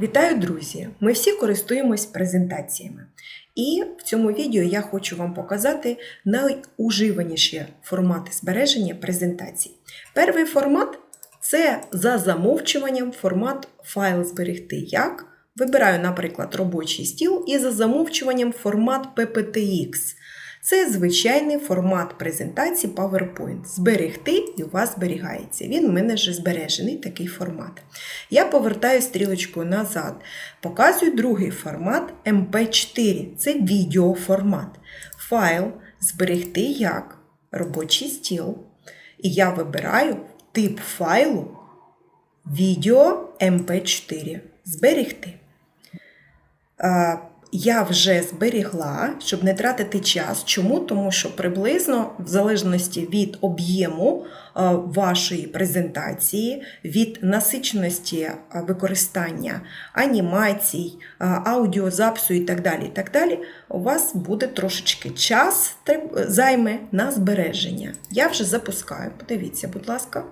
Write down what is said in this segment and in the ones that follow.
Вітаю, друзі! Ми всі користуємось презентаціями. І в цьому відео я хочу вам показати найуживаніші формати збереження презентацій. Перший формат це за замовчуванням формат файл зберегти як. Вибираю, наприклад, робочий стіл і за замовчуванням формат PPTX. Це звичайний формат презентації PowerPoint. Зберегти і у вас зберігається. Він у мене вже збережений такий формат. Я повертаю стрілочкою назад. Показую другий формат MP4. Це відеоформат. Файл зберегти як робочий стіл. І я вибираю тип файлу відео MP4. Зберегти. Я вже зберігла, щоб не тратити час. Чому? Тому що приблизно, в залежності від об'єму е, вашої презентації, від насиченості е, використання анімацій, е, аудіозапису і так далі, і так далі, у вас буде трошечки час займе на збереження. Я вже запускаю. Подивіться, будь ласка.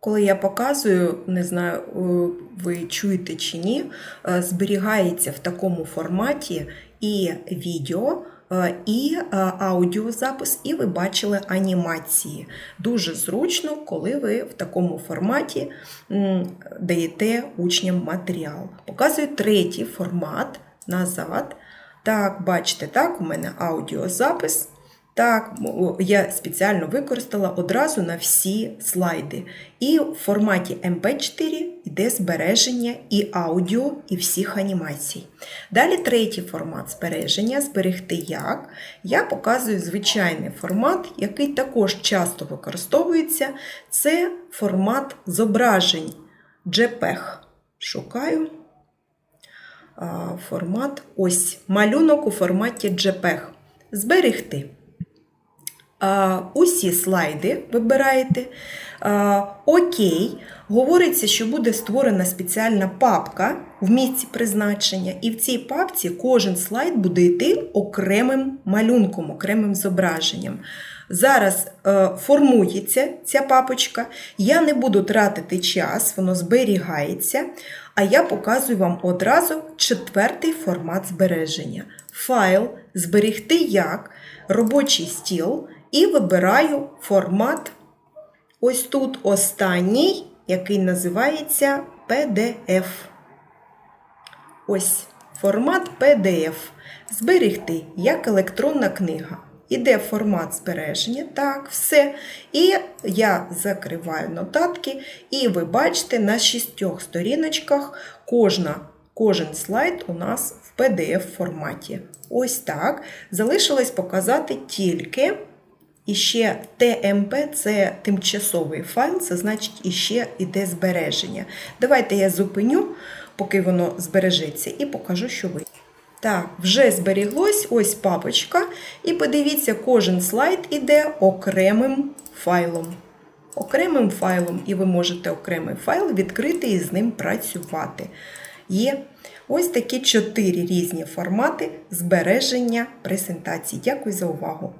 Коли я показую, не знаю, е, ви чуєте чи ні, е, зберігається в такому форматі і відео, е, і аудіозапис, і ви бачили анімації. Дуже зручно, коли ви в такому форматі даєте учням матеріал. Показую третій формат назад. Так, бачите, так, у мене аудіозапис. Так, я спеціально використала одразу на всі слайди. І в форматі MP4 йде збереження і аудіо, і всіх анімацій. Далі третій формат збереження зберегти як. Я показую звичайний формат, який також часто використовується. Це формат зображень JPEG. Шукаю. Формат ось малюнок у форматі JPEG. Зберегти. Усі слайди вибираєте. Окей. Говориться, що буде створена спеціальна папка в місці призначення, і в цій папці кожен слайд буде йти окремим малюнком, окремим зображенням. Зараз е, формується ця папочка. Я не буду тратити час, воно зберігається. А я показую вам одразу четвертий формат збереження. Файл зберегти як робочий стіл і вибираю формат ось тут останній, який називається PDF. Ось формат PDF. Зберегти як електронна книга. Іде формат збереження, так, все. І я закриваю нотатки, і ви бачите, на шістьох сторіночках кожна, кожен слайд у нас в PDF форматі. Ось так. Залишилось показати тільки іще TMP це тимчасовий файл, це значить іще іде збереження. Давайте я зупиню, поки воно збережеться, і покажу, що ви. Так, вже зберіглось ось папочка. І подивіться, кожен слайд іде окремим файлом. Окремим файлом, і ви можете окремий файл відкрити і з ним працювати. Є ось такі чотири різні формати збереження презентацій. Дякую за увагу!